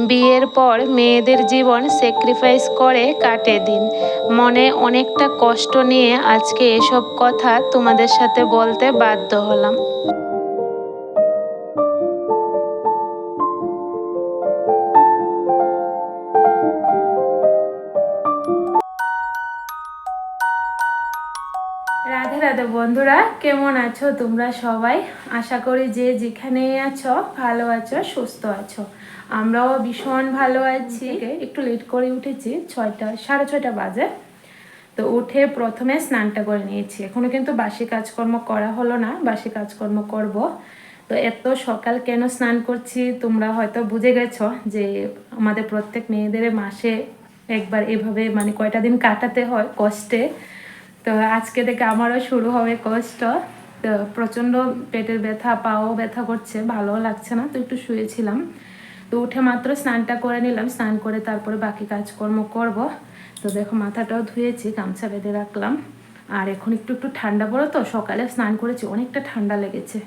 বিয়ের পর মেয়েদের জীবন স্যাক্রিফাইস করে কাটে দিন। মনে অনেকটা কষ্ট নিয়ে আজকে এসব কথা তোমাদের সাথে বলতে বাধ্য হলাম। বন্ধুরা কেমন আছো তোমরা সবাই? আশা করি যে যেখানে আছো ভালো আছো সুস্থ আছো। আমরাও ভীষণ ভালো আছি। একটু লেট করে উঠেছি ছয়টা সাড়ে ছয়টা বাজে। তো উঠে প্রথমে স্নানটা করে নিয়েছি। এখনও কিন্তু বাসি কাজকর্ম করা হলো না বাসি কাজকর্ম করব। তো এত সকাল কেন স্নান করছি তোমরা হয়তো বুঝে গেছো যে আমাদের প্রত্যেক মেয়েদের মাসে একবার এভাবে মানে কয়টা দিন কাটাতে হয় কষ্টে। তো আজকে থেকে আমারও শুরু হবে কষ্ট তো প্রচণ্ড পেটের ব্যথা, পাও ব্যথা করছে ভালো লাগছে না, তো একটু শুয়েছিলাম। তো উঠে মাত্র স্নানটা করে নিলাম, স্নান করে তারপরে বাকি কাজকর্ম করব। তো দেখো মাথাটাও ধুয়েছি, গামছা বেঁধে রাখলাম। আর এখন একটু একটু ঠান্ডা পড়ো তো, সকালে স্নান করেছি, অনেকটা ঠান্ডা লেগেছে।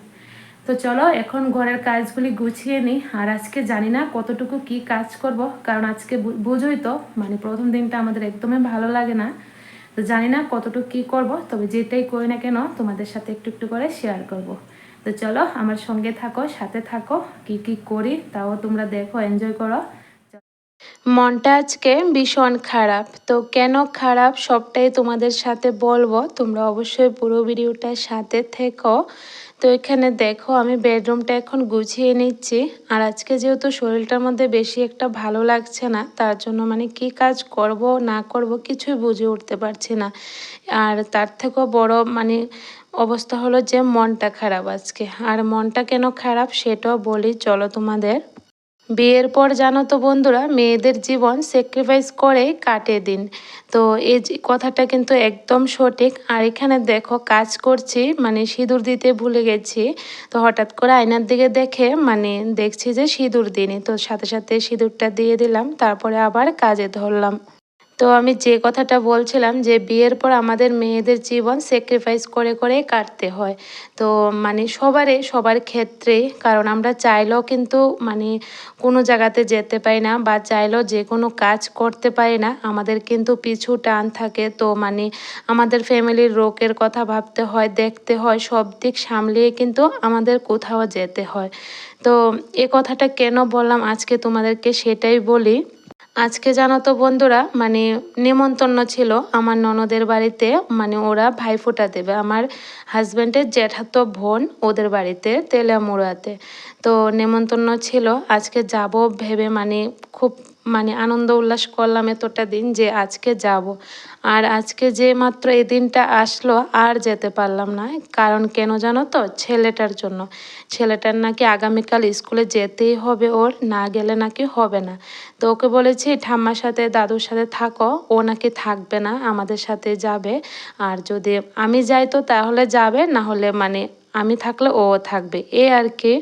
তো চলো এখন ঘরের কাজগুলি গুছিয়ে নিই। আর আজকে জানি না কতটুকু কি কাজ করব, কারণ আজকে বুঝোই তো মানে প্রথম দিনটা আমাদের একদমই ভালো লাগে না। তো জানি না কতটুকু কী করব, তবে যেটাই করি না কেন তোমাদের সাথে একটু একটু করে শেয়ার করব। তো চলো আমার সঙ্গে থাকো, সাথে থাকো, কি কি করি তাও তোমরা দেখো এনজয় করো। মনটা আজকে ভীষণ খারাপ, তো কেন খারাপ সবটাই তোমাদের সাথে বলব, তোমরা অবশ্যই পুরো ভিডিওটার সাথে থেকো। তো এখানে দেখো, আমি বেডরুমটা এখন গুছিয়ে নিচ্ছি। আর আজকে যেহেতু শরীরটার মধ্যে বেশি একটা ভালো লাগছে না, তার জন্য মানে কি কাজ করব, না করব কিছুই বুঝে উঠতে পারছি না। আর তার থেকেও বড় মানে অবস্থা হলো যে মনটা খারাপ আজকে। আর মনটা কেন খারাপ সেটাও বলি, চলো তোমাদের। বিয়ের পর জানো তো বন্ধুরা, মেয়েদের জীবন স্যাক্রিফাইস করে কাটে দিন। তো এই কথাটা কিন্তু একদম সঠিক। আর এখানে দেখো কাজ করছি মানে সিঁদুর দিতে ভুলে গেছি। তো হঠাৎ করে আয়নার দিকে দেখে মানে দেখছি যে সিঁদুর দিইনি। তো সাথে সাথে সিঁদুরটা দিয়ে দিলাম, তারপরে আবার কাজে ধরলাম। তো আমি যে কথাটা বলছিলাম যে বিয়ের পর আমাদের মেয়েদের জীবন স্যাক্রিফাইস করে করে কাটতে হয়। তো মানে সবারই সবার ক্ষেত্রে, কারণ আমরা চাইলেও কিন্তু মানে কোনো জায়গাতে যেতে পারি না বা চাইলেও যে কোনো কাজ করতে পারি না, আমাদের কিন্তু পিছু টান থাকে। তো মানে আমাদের ফ্যামিলির রোগের কথা ভাবতে হয়, দেখতে হয়, সব দিক সামলিয়ে কিন্তু আমাদের কোথাও যেতে হয়। তো এ কথাটা কেন বললাম আজকে তোমাদেরকে সেটাই বলি। আজকে জানো তো বন্ধুরা মানে নেমন্তন্ন ছিল আমার ননদের বাড়িতে মানে ওরা ভাইফোঁটা দেবে। আমার হাজব্যান্ডের জ্যাঠাতো বোন ওদের বাড়িতে, তেলামুড়াতে। তো নেমন্তন্ন ছিল, আজকে যাব ভেবে মানে খুব মানে আনন্দ উল্লাস করলাম এতটা দিন যে আজকে যাব। আর আজকে যে মাত্র এই দিনটা আসলো আর যেতে পারলাম না। কারণ কেন জানো তো? ছেলেটার জন্য। ছেলেটার নাকি আগামীকাল স্কুলে যেতেই হবে ওর, না গেলে নাকি হবে না। তো ওকে বলেছি, ঠাম্মার সাথে, দাদুর সাথে থাকো। ও নাকি থাকবে না, আমাদের সাথে যাবে। আর যদি আমি যাই তো তাহলে যাবে, না হলে মানে আমি থাকলে ও থাকবে। এ আর কি।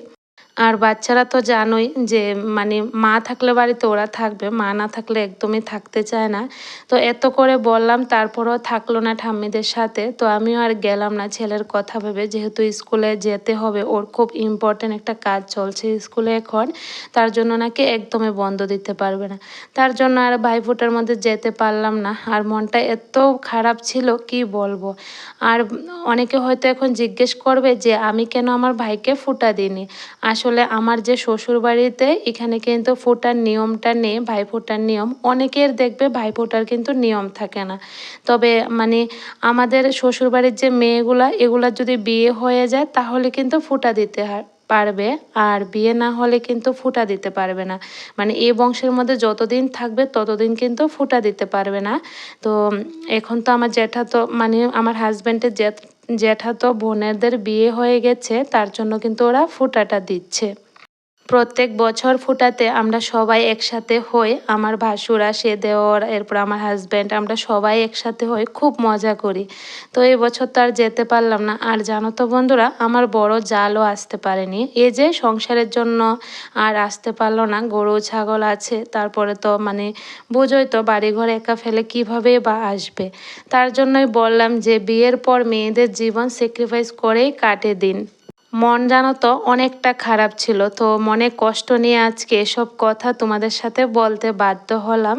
আর বাচ্চারা তো জানোই যে মানে মা থাকলে বাড়িতে ওরা থাকবে, মা না থাকলে একদমই থাকতে চায় না। তো এত করে বললাম, তারপরও থাকল না ঠাম্মিদের সাথে। তো আমিও আর গেলাম না ছেলের কথা ভেবে, যেহেতু স্কুলে যেতে হবে, ওর খুব ইম্পর্টেন্ট একটা কাজ চলছে স্কুলে এখন, তার জন্য নাকি একদমই বন্ধ দিতে পারবে না। তার জন্য আর ভাইফোঁটার মধ্যে যেতে পারলাম না। আর মনটা এত খারাপ ছিল, কি বলব? আর অনেকে হয়তো এখন জিজ্ঞেস করবে যে, আমি কেন আমার ভাইকে ফুটা দিইনি? আসলে আসলে আমার যে শ্বশুর বাড়িতে এখানে কিন্তু ফোটার নিয়মটা নেই, ভাই ফোটার নিয়ম, অনেকের দেখবে ভাই ফোটার কিন্তু নিয়ম থাকে না। তবে মানে আমাদের শ্বশুর বাড়ির যে মেয়েগুলা, এগুলা যদি বিয়ে হয়ে যায় তাহলে কিন্তু ফোটা দিতে হয় পারবে, আর বিয়ে না হলে কিন্তু ফুটা দিতে পারবে না। মানে এই বংশের মধ্যে যতদিন থাকবে ততদিন কিন্তু ফুটা দিতে পারবে না। তো এখন তো আমার জ্যাঠা তো মানে আমার হাজব্যান্ডের জ্যাঠ জ্যাঠা তো বোনেদের বিয়ে হয়ে গেছে তার জন্য কিন্তু ওরা ফুটাটা দিচ্ছে। প্রত্যেক বছর ফুটাতে আমরা সবাই একসাথে হই। আমার ভাসুর আসে দেওয়ার এরপর আমার হাজব্যান্ড আমরা সবাই একসাথে হই, খুব মজা করি। তো এই বছর তো আর যেতে পারলাম না। আর জানো তো বন্ধুরা, আমার বড় জালও আসতে পারেনি। এ যে সংসারের জন্য আর আসতে পারল না, গরু, ছাগল আছে, তারপরে তো মানে বুঝোই তো বাড়িঘর একা ফেলে কীভাবে বা আসবে। তার জন্যই বললাম যে বিয়ের পর মেয়েদের জীবন স্যাক্রিফাইস করেই কাটে দিন। মন জানো তো অনেকটা খারাপ ছিল, তো মনে কষ্ট নিয়ে আজকে এসব কথা তোমাদের সাথে বলতে বাধ্য হলাম।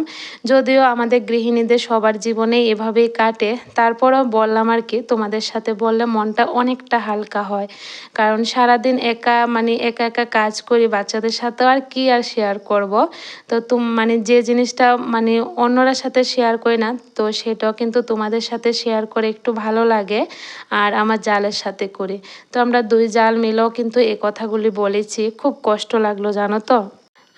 যদিও আমাদের গৃহিণীদের সবার জীবনে এভাবেই কাটে, তারপরও বললাম আর কি, তোমাদের সাথে বললে মনটা অনেকটা হালকা হয়। কারণ সারাদিন একা মানে একা একা কাজ করি, বাচ্চাদের সাথে আর কি আর শেয়ার করব? তো তুম মানে যে জিনিসটা মানে অন্যরা সাথে শেয়ার করি না, তো সেটাও কিন্তু তোমাদের সাথে শেয়ার করে একটু ভালো লাগে, আর আমার জালের সাথে করি। তো আমরা দুই জাল মিলেও কিন্তু এই কথাগুলি বলেছি। খুব কষ্ট লাগল, জানো তো?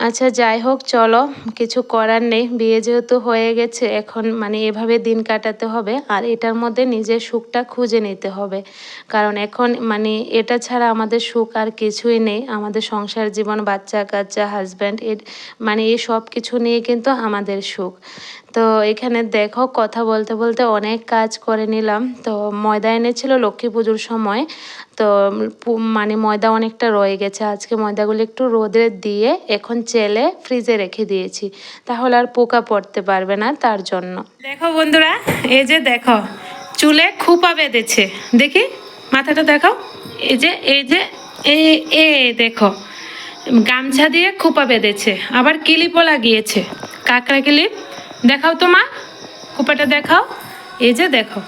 আচ্ছা যাই হোক, চলো, কিছু করার নেই। বিয়ে যেহেতু হয়ে গেছে, এখন মানে এভাবে দিন কাটাতে হবে। আর এটার মধ্যে নিজের সুখটা খুঁজে নিতে হবে। কারণ এখন মানে এটা ছাড়া আমাদের সুখ আর কিছুই নেই। আমাদের সংসার জীবন বাচ্চা কাচ্চা হাজব্যান্ড এর মানে এই সব কিছু নিয়ে কিন্তু আমাদের সুখ। তো এখানে দেখো কথা বলতে বলতে অনেক কাজ করে নিলাম। তো ময়দা এনেছিল লক্ষ্মী পুজোর সময়। তো মানে ময়দা অনেকটা রয়ে গেছে। আজকে ময়দাগুলো একটু রোদে দিয়ে এখন চেলে ফ্রিজে রেখে দিয়েছি। তাহলে আর পোকা পড়তে পারবে না তার জন্য। দেখো বন্ধুরা, এই যে দেখো, চুলে খুপা বেঁধেছে। দেখি, মাথাটা দেখো। এই যে এই যে এ, দেখো, গামছা দিয়ে খোপা বেঁধেছে। আবার ক্লিপও লাগিয়েছে। কাঁকড়া ক্লিপ। দেখাও তো মা, খোপাটা দেখাও। এই যে দেখো।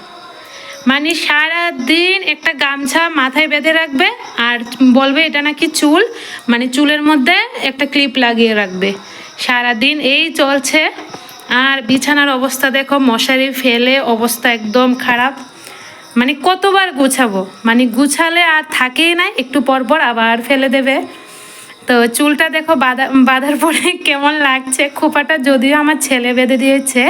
মানে সারা দিন একটা গামছা মাথায় বেঁধে রাখবে আর বলবে এটা নাকি চুল মানে চুলের মধ্যে একটা ক্লিপ লাগিয়ে রাখবে। সারা দিন এই চলছে। আর বিছানার অবস্থা দেখো, মশারি ফেলে অবস্থা একদম খারাপ। মানে কতবার গুছাবো? মানে গুছালে আর থাকেই না, একটু পর পর আবার ফেলে দেবে। তো চুলটা দেখো বাঁধা বাঁধার পরে কেমন লাগছে? খোপাটা যদিও আমার ছেলে বেঁধে দিয়েছে,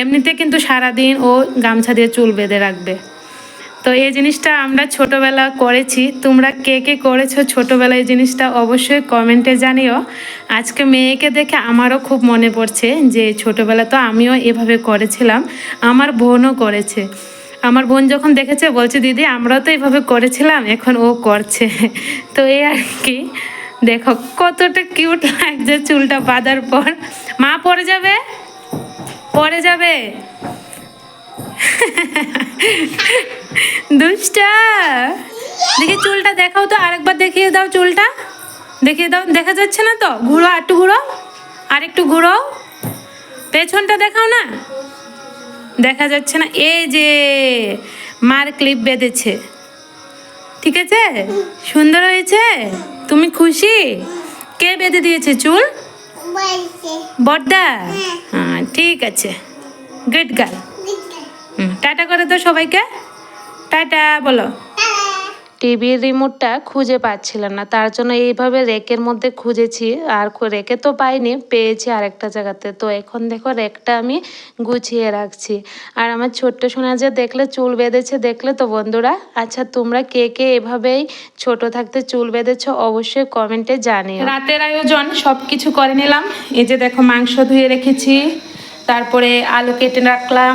এমনিতে কিন্তু সারাদিন ও গামছা দিয়ে চুল বেঁধে রাখবে। তো এই জিনিসটা আমরা ছোটোবেলা করেছি। তোমরা কে কে করেছ ছোটবেলায় এই জিনিসটা অবশ্যই কমেন্টে জানিও। আজকে মেয়েকে দেখে আমারও খুব মনে পড়ছে যে ছোটোবেলা তো আমিও এভাবে করেছিলাম, আমার বোনও করেছে। আমার বোন যখন দেখেছে বলছে, দিদি, আমরাও তো এভাবে করেছিলাম, এখন ও করছে। তো এই আর কি। দেখো, কতটা কিউট লাগছে চুলটা বাঁধার পর। মা পড়ে যাবে? পড়ে যাবে? দুষ্টা! দেখি চুলটা দেখাও তো, আরেকবার দেখিয়ে দাও চুলটা। দেখিয়ে দাও, দেখা যাচ্ছে না তো? ঘুরো, একটু ঘুরো। আর একটু ঘুরো। পেছনটা দেখাও না? দেখা যাচ্ছে না। এই যে, মার ক্লিপ বেঁধেছে। ঠিক আছে? সুন্দর হয়েছে? তুমি খুশি? কে বেঁধে দিয়েছে চুল? বড্ডা হ্যাঁ। ঠিক আছে। গুড গার্ল হুম, টাটা করে তো সবাইকে। টাটা বলো। টিভির রিমোটটা খুঁজে পাচ্ছিলাম না। তার জন্য এইভাবে রেকের মধ্যে খুঁজেছি। আর রেকে তো পাইনি, পেয়েছি আরেকটা জায়গাতে। তো এখন দেখো রেকটা আমি গুছিয়ে রাখছি। আর আমার ছোট্ট সোনা যে দেখলে চুল বেঁধেছে, দেখলে তো বন্ধুরা? আচ্ছা তোমরা কে কে এভাবেই ছোট থাকতে চুল বেঁধেছো অবশ্যই কমেন্টে জানিও। রাতের আয়োজন সব কিছু করে নিলাম। এই যে দেখো মাংস ধুয়ে রেখেছি। তারপরে আলু কেটে রাখলাম।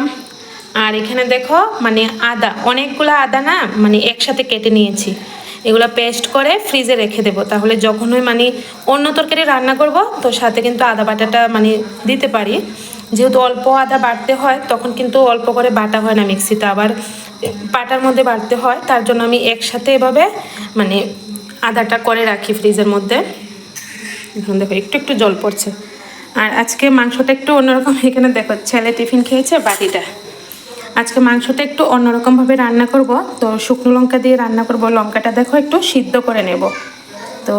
আর এখানে দেখো মানে আদা, অনেকগুলো আদা না মানে একসাথে কেটে নিয়েছি। এগুলো পেস্ট করে ফ্রিজে রেখে দেবো। তাহলে যখনই মানে অন্য তরকারি রান্না করব, তো সাথে কিন্তু আদা বাটাটা মানে দিতে পারি। যেহেতু অল্প আদা বাটতে হয়, তখন কিন্তু অল্প করে বাটা হয় না মিক্সিতে। আবার বাটার মধ্যে বাটতে হয়, তার জন্য আমি একসাথে এভাবে মানে আদাটা করে রাখি ফ্রিজের মধ্যে। এখন দেখো, একটু একটু জল পড়ছে। আর আজকে মাংসটা একটু অন্যরকম, এখানে দেখো, ছেলে টিফিন খেয়েছে বাটিটা আজকে মাংসটা একটু অন্যরকমভাবে রান্না করব। তো শুকনো লঙ্কা দিয়ে রান্না করব। লঙ্কাটা দেখো একটু সিদ্ধ করে নেব। তো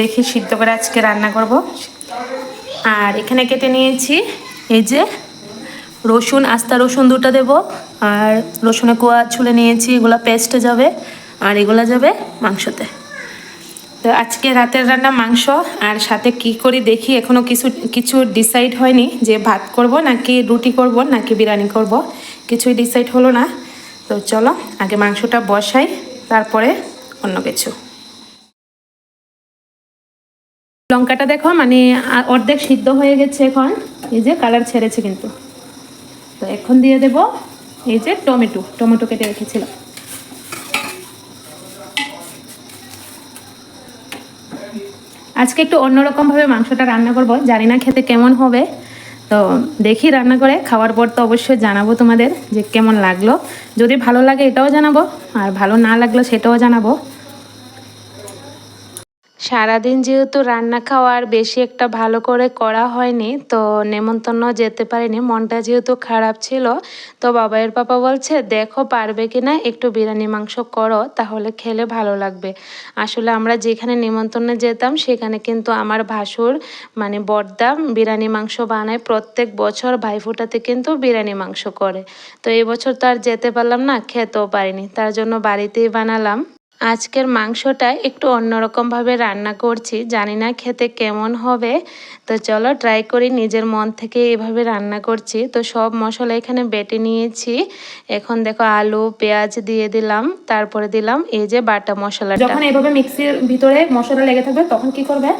দেখি সিদ্ধ করে আজকে রান্না করব। আর এখানে কেটে নিয়েছি এই যে রসুন, আস্তা রসুন দুটো দেব। আর রসুনে কোয়া ছুলে নিয়েছি, এগুলো পেস্টে যাবে আর এগুলো যাবে মাংসতে। তো আজকে রাতের রান্না মাংস। আর সাথে কি করি দেখি, এখনও কিছু কিছু ডিসাইড হয়নি যে ভাত করব নাকি রুটি করব নাকি বিরিয়ানি করব। কিছুই ডিসাইড হলো না। তো চলো, আগে মাংসটা বসাই, তারপরে অন্য কিছু। লঙ্কাটা দেখো মানে অর্ধেক সিদ্ধ হয়ে গেছে এখন। এই যে কালার ছেড়েছে কিন্তু। তো এখন দিয়ে দেব এই যে টমেটো। টমেটো কেটে রেখেছিলাম। আজকে একটু অন্যরকমভাবে মাংসটা রান্না করব। জানি না খেতে কেমন হবে। তো দেখি রান্না করে, খাওয়ার পর তো অবশ্যই জানাব তোমাদের যে কেমন লাগল। যদি ভালো লাগে এটাও জানাব, আর ভালো না লাগল সেটাও জানাব। সারাদিন যেহেতু রান্না খাওয়ার বেশি একটা ভালো করে করা হয়নি, তো নেমন্তন্ন যেতে পারিনি। মনটা যেহেতু খারাপ ছিল, তো বাবাইয়ের পাপা বলছে, দেখো পারবে কি না একটু বিরিয়ানি মাংস করো, তাহলে খেলে ভালো লাগবে। আসলে আমরা যেখানে নেমন্তন্নে যেতাম, সেখানে কিন্তু আমার ভাসুর মানে বর্দা, বিরিয়ানি মাংস বানায় প্রত্যেক বছর, ভাইফোঁটাতে কিন্তু বিরিয়ানি মাংস করে। তো এবছর তো আর যেতে পারলাম না, খেতেও পারিনি, তার জন্য বাড়িতেই বানালাম। আজকের মাংসটা একটু অন্যরকমভাবে রান্না করছি। জানি না খেতে কেমন হবে। তো চলো ট্রাই করি নিজের মন থেকে এভাবে রান্না করছি। তো সব মশলা এখানে বেটে নিয়েছি। এখন দেখো আলু, পেঁয়াজ দিয়ে দিলাম। তারপরে দিলাম এই যে বাটা মশলা যখন এইভাবে মিক্সির ভিতরে মশলা লেগে থাকবে, তখন কি করবে?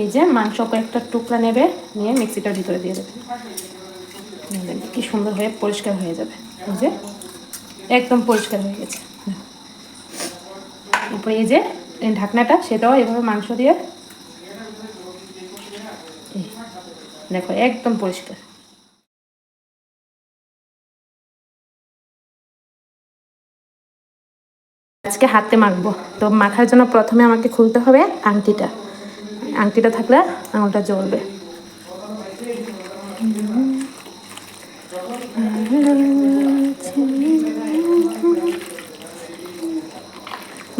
এই যে মাংস কয়েকটা টুকরা নেবে, নিয়ে মিক্সিটার ভিতরে দিয়ে দেবে। কি সুন্দর হয়ে পরিষ্কার হয়ে যাবে। এই যে একদম পরিষ্কার হয়ে গেছে। এই যে ঢাকনাটা, সেটাও এভাবে মাংস দিয়ে। দেখো, একদম পরিষ্কার। আজকে হাতে মাখবো। তো মাখার জন্য প্রথমে আমাকে খুলতে হবে আংটিটা। আংটিটা থাকলে আঙুলটা জ্বলবে।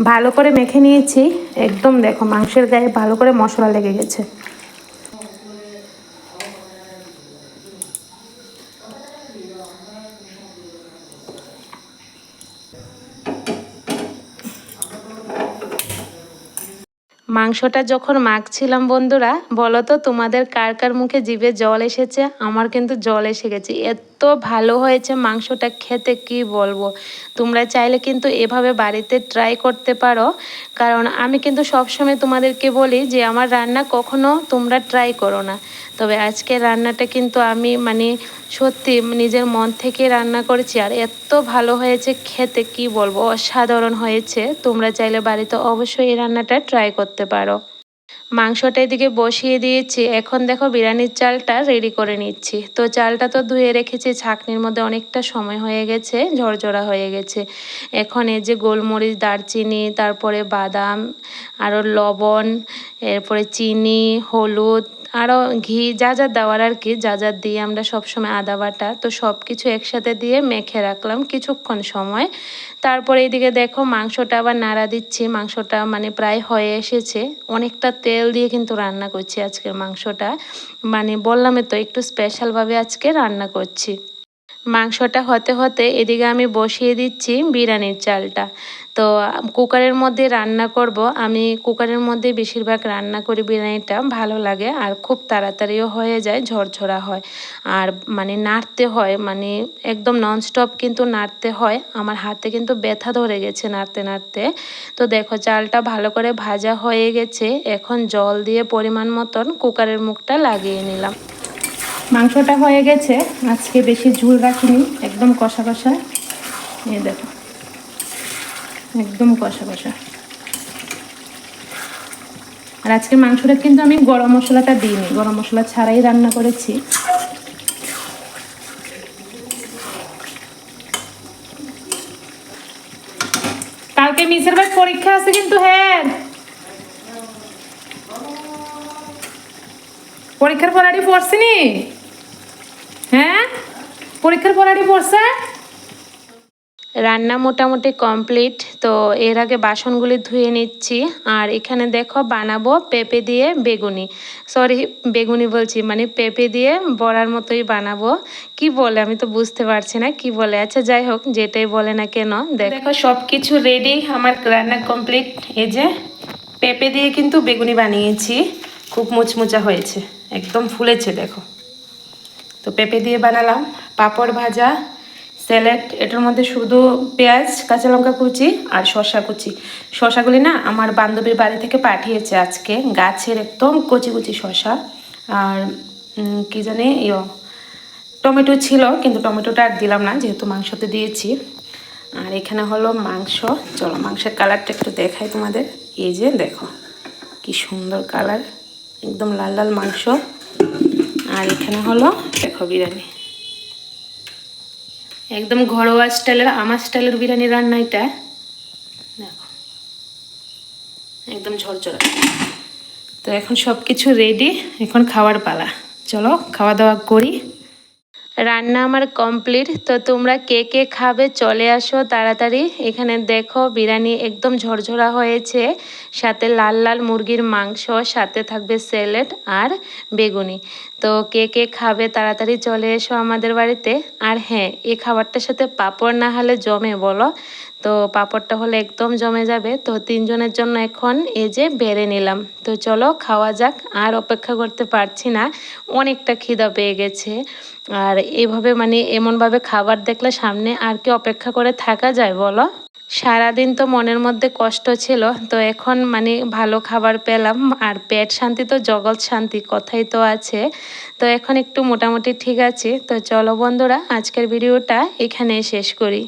ভালো করে মেখে নিয়েছি। একদম দেখো মাংসের গায়ে ভালো করে মশলা লেগে গেছে। মাংসটা যখন মাখছিলাম বন্ধুরা বলো তো তোমাদের কার কার মুখে জিভে জল এসেছে? আমার কিন্তু জল এসে গেছে। এত ভালো হয়েছে মাংসটা খেতে, কি বলব? তোমরা চাইলে কিন্তু এভাবে বাড়িতে ট্রাই করতে পারো। কারণ আমি কিন্তু সবসময় তোমাদেরকে বলি যে, আমার রান্না কখনো তোমরা ট্রাই করো না। তবে আজকে রান্নাটা কিন্তু আমি মানে সত্যি নিজের মন থেকে রান্না করেছি আর এত ভালো হয়েছে খেতে, কি বলব? অসাধারণ হয়েছে। তোমরা চাইলে বাড়িতে অবশ্যই এই রান্নাটা ট্রাই করতে পারো। মাংসটা এদিকে বসিয়ে দিয়েছি। এখন দেখো বিরিয়ানির চালটা রেডি করে নিচ্ছি। তো চালটা তো ধুয়ে রেখেছি, ছাকনির মধ্যে অনেকটা সময় হয়ে গেছে, ঝরঝরা হয়ে গেছে। এখন এই যে গোলমরিচ, দারচিনি, তারপরে বাদাম আরও লবণ, এরপরে চিনি, হলুদ আরও ঘি যা যা দেওয়ার আর কি, যা যা দিয়ে আমরা সবসময় আদা বাটা, তো সব কিছু একসাথে দিয়ে মেখে রাখলাম কিছুক্ষণ সময়। তারপরে এইদিকে দেখো মাংসটা আবার নাড়া দিচ্ছি, মাংসটা মানে প্রায় হয়ে এসেছে। অনেকটা তেল দিয়ে কিন্তু রান্না করছি আজকের মাংসটা। মানে বললামই তো একটু স্পেশালভাবে আজকে রান্না করছি। মাংসটা হতে হতে এদিকে আমি বসিয়ে দিচ্ছি বিরিয়ানির চালটা। তো কুকারের মধ্যে রান্না করব। আমি কুকারের মধ্যে বেশিরভাগ রান্না করি বিরিয়ানিটা, ভালো লাগে আর খুব তাড়াতাড়িও হয়ে যায়, ঝরঝরা হয়। আর মানে নাড়তে হয় মানে একদম ননস্টপ কিন্তু নাড়তে হয়। আমার হাতে কিন্তু ব্যথা ধরে গেছে নাড়তে নাড়তে। তো দেখো চালটা ভালো করে ভাজা হয়ে গেছে। এখন জল দিয়ে পরিমাণ মতন কুকারের মুখটা লাগিয়ে নিলাম। মাংসটা হয়ে গেছে। আজকে বেশি ঝুল রাখিনি, একদম কষা কষা। এই দেখো, একদম কষা কষা। আর আজকে মাংসটা কিন্তু আমি গরম মশলাটা দিইনি, গরম মশলা ছাড়াই রান্না করেছি। কালকে মিসের ভাই পরীক্ষা আছে কিন্তু হ্যাঁ। পরীক্ষার পর পড়াটি পড়ছিনি? হ্যাঁ পরীক্ষার পড়াটি পড়ছে? রান্না মোটামুটি কমপ্লিট, তো এর আগে বাসনগুলি ধুয়ে নিচ্ছি। আর এখানে দেখো বানাবো পেঁপে দিয়ে বেগুনি। সরি বেগুনি বলছি মানে পেঁপে দিয়ে বড়ার মতোই বানাবো। কি বলে আমি তো বুঝতে পারছি না, কি বলে? আচ্ছা যাই হোক, যেটাই বলে না কেন, দেখো সব কিছু রেডি আমার রান্না কমপ্লিট এই যে পেঁপে দিয়ে কিন্তু বেগুনি বানিয়েছি, খুব মুচমুচা হয়েছে, একদম ফুলেছে, দেখো। তো পেঁপে দিয়ে বানালাম, পাপড় ভাজা, স্যালাড, এটার মধ্যে শুধু পেঁয়াজ, কাঁচা লঙ্কা কুচি আর শসা কুচি। শসাগুলি না আমার বান্ধবীর বাড়ি থেকে পাঠিয়েছে আজকে, গাছের একদম কচি কুচি শসা। আর কি জানি, ইয়, টমেটো ছিল, কিন্তু টমেটোটা আর দিলাম না, যেহেতু মাংসতে দিয়েছি। আর এখানে হলো মাংস। চলো মাংসের কালারটা একটু দেখাই তোমাদের। এই যে দেখো, কি সুন্দর কালার, একদম লাল লাল মাংস। আর এখানে হলো, দেখো বিরিয়ানি। একদম ঘরোয়া স্টাইলের, আমার স্টাইলের বিরিয়ানি রান্না এটা। দেখো। একদম ঝরঝরা। তো এখন সব কিছু রেডি এখন খাওয়ার পালা। চলো, খাওয়া দাওয়া করি। রান্না আমার কমপ্লিট। তো তোমরা কে কে খাবে চলে আসো তাড়াতাড়ি। এখানে দেখো বিরিয়ানি একদম ঝরঝরা হয়েছে। সাথে লাল লাল মুরগির মাংস, সাথে থাকবে স্যালাড আর বেগুনি। তো কে কে খাবে তাড়াতাড়ি চলে এসো আমাদের বাড়িতে। আর হ্যাঁ এই খাবারটার সাথে পাপড় না হলে জমে বলো। তো পাপড়টা হলে একদম জমে যাবে। তো তিনজনের জন্য এখন এই যে বেড়ে নিলাম। তো চলো খাওয়া যাক। আর অপেক্ষা করতে পারছি না। অনেকটা খিদা পেয়ে গেছে। আর এইভাবে মানে এমনভাবে খাবার দেখলে সামনে আর কি অপেক্ষা করে থাকা যায়, বলো? সারাদিন তো মনের মধ্যে কষ্ট ছিল, তো এখন মানে ভালো খাবার পেলাম আর পেট শান্তি তো জগৎ শান্তি, কথাই তো আছে। তো এখন একটু মোটামুটি ঠিক আছে, তো চলো বন্ধুরা, আজকের ভিডিওটা এখানে শেষ করি।